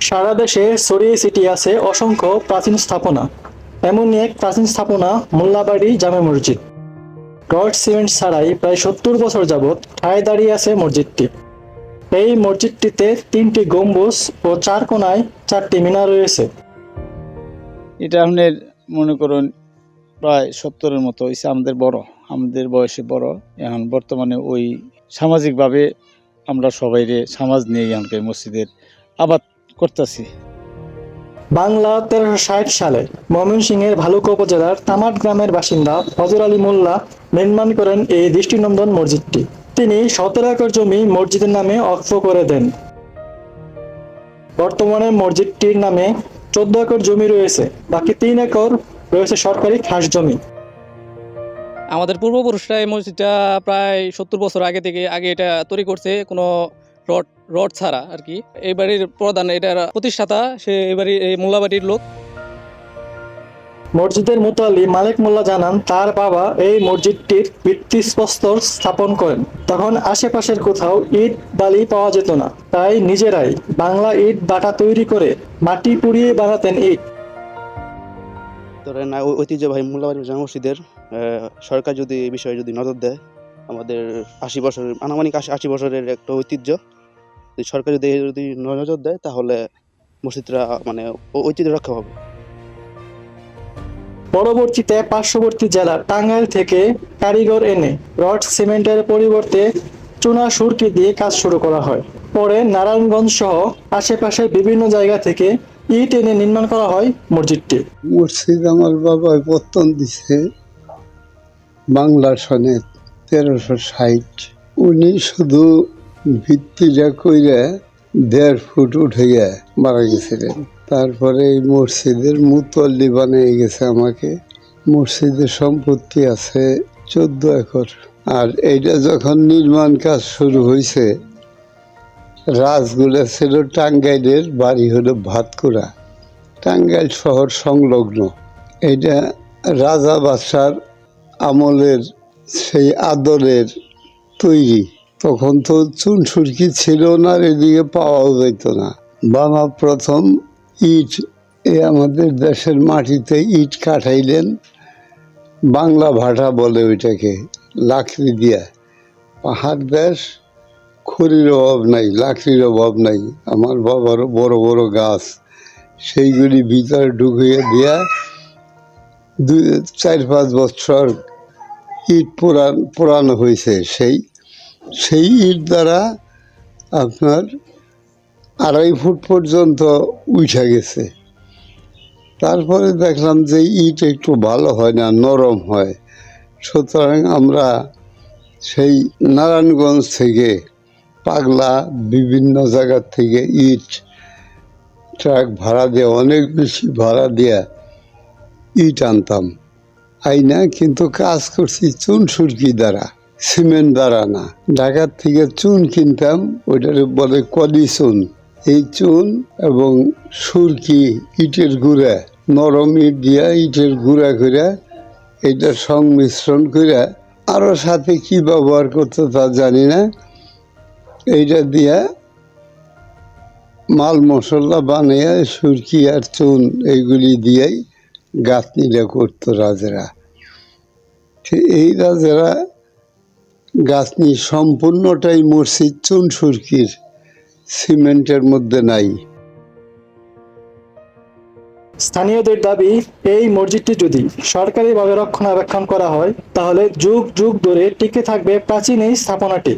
সারা দেশে ছড়িয়ে ছিটিয়ে আছে অসংখ্য প্রাচীন স্থাপনা। এমনই এক প্রাচীন স্থাপনা মোল্লাবাড়ি জামে মসজিদ। রড সিমেন্ট ছাড়াই প্রায় সত্তর বছর যাবৎ ঠায় দাঁড়িয়ে আছে মসজিদটি। এই মসজিদটিতে তিনটি গম্বুজ ও চার কোনায় চারটি মিনার রয়েছে। এটা আপনার মনে করুন, প্রায় সত্তরের মতো। হয়েছে আমাদের বড়, আমাদের বয়সে বড়। এখন বর্তমানে ওই সামাজিকভাবে আমরা সবাই রে সমাজ নিয়ে এখানকার মসজিদের আবাদ করতেছি। বাংলা তেরোশো ষাট সালে ময়মনসিংহের ভালুকা উপজেলার তামাট গ্রামের বাসিন্দা ফজর আলী মোল্লা নির্মাণ করেন এই দৃষ্টিনন্দন মসজিদটি। তিনি সতেরো একর জমি মসজিদের নামে অক্ষ করে দেন। বর্তমানে মসজিদটির নামে চোদ্দ একর জমি রয়েছে বাকি তিন একর রয়েছে সরকারি খাস জমি। আমাদের পূর্বপুরুষরা এই মসজিদটা প্রায় সত্তর বছর আগে থেকে আগে এটা তৈরি করছে কোনো রড রড ছাড়া আর কি। এই বাড়ির প্রধান এটার প্রতিষ্ঠাতা সে এই বাড়ি এই মোল্লাবাড়ির লোক। মসজিদের মুতালি মালিক মোল্লা জানান তার বাবা এই মসজিদটির ভিত্তিপ্রস্তর স্থাপন করেন। তখন আশেপাশের কোথাও ইট বালি পাওয়া যেত না। তাই নিজেরাই বাংলা ইট বাটা তৈরি করে মাটি পুড়িয়ে বানাতেন ইট। ধরেন ঐতিহ্যবাহী মোল্লাবাড়ি জামা মসজিদের সরকার যদি এই বিষয়ে যদি নজর দেয় আমাদের আশি বছরের আনুমানিক আশি আশি বছরের একটা ঐতিহ্য সরকার যদি নজর দেয় তাহলে মসজিদটা মানে ঐতিহ্য রক্ষা হবে পরবর্তীতে পার্শ্ববর্তী জেলা টাঙ্গাইল থেকে কারিগর এনে রড সিমেন্টের পরিবর্তে চুনা সুরকি দিয়ে কাজ শুরু করা হয়। পরে নারায়ণগঞ্জ সহ আশেপাশের বিভিন্ন জায়গা থেকে ইট এনে নির্মাণ করা হয় মসজিদটি। মসজিদ আমার বাবা পত্তন দিছে বাংলা সনে তেরোশো ষাট। উনি শুধু ভিত্তিটা কইরা দেড় ফুট উঠে মারা গেছিলেন। তারপরে এই মসজিদের মুতল্লি বানিয়ে গেছে আমাকে। মসজিদের সম্পত্তি আছে চোদ্দ একর। আর এইটা যখন নির্মাণ কাজ শুরু হয়েছে রাজগুলা ছিল টাঙ্গাইলের বাড়ি হলো ভাতকুড়া। টাঙ্গাইল শহর সংলগ্ন। এটা রাজা বাদশার আমলের সেই আদরের তৈরি। তখন তো চুন সুরকি ছিল না, এদিকে পাওয়াও যেত না। বাবা প্রথম ইট, এ আমাদের দেশের মাটিতে ইট কাটাইলেন বাংলা ভাষা বলে ওইটাকে, লাকড়ি দিয়া। পাহাড় দেশ, খড়ির অভাব নাই, লাকড়ির অভাব নাই। আমার বাবারও বড় বড় গাছ, সেইগুলি ভিতরে ঢুকিয়ে দিয়া দুই, চার, পাঁচ বছর ইট পুরান, পুরানো হয়েছে সেই সেই ইট দ্বারা আপনার আড়াই ফুট পর্যন্ত উঠে গেছে। তারপরে দেখলাম যে ইট একটু ভালো হয় না, নরম হয়। সুতরাং আমরা সেই নারায়ণগঞ্জ থেকে পাগলা বিভিন্ন জায়গার থেকে ইট ট্রাক ভাড়া দিয়ে, অনেক বেশি ভাড়া দিয়ে ইট আনতাম। আইনা কিন্তু কাজ করছি চুন সুরকি দ্বারা। সিমেন্ট দ্বারা না। ঢাকার থেকে চুন কিনতাম, ওইটার বলে কলি চুন। এই চুন এবং সুরকি ইটের গুঁড়া, নরম ইট দিয়া ইটের গুঁড়া করে এইটার সংমিশ্রণ করে আরও সাথে কি ব্যবহার করতো তা জানি না। এইটা দিয়া মাল মশলা বানিয়ে সুরকি আর চুন এইগুলি দিয়েই গাঁথনিটা করতো রাজারা। এই রাজারা গাঁথনি সম্পূর্ণটাই মসজিদ চুন সুরকির, সিমেন্টের মধ্যে নাই। স্থানীয়দের দাবি, এই মসজিদটি যদি সরকারিভাবে রক্ষণাবেক্ষণ করা হয়, তাহলে যুগ যুগ ধরে টিকে থাকবে প্রাচীন এই স্থাপনাটি।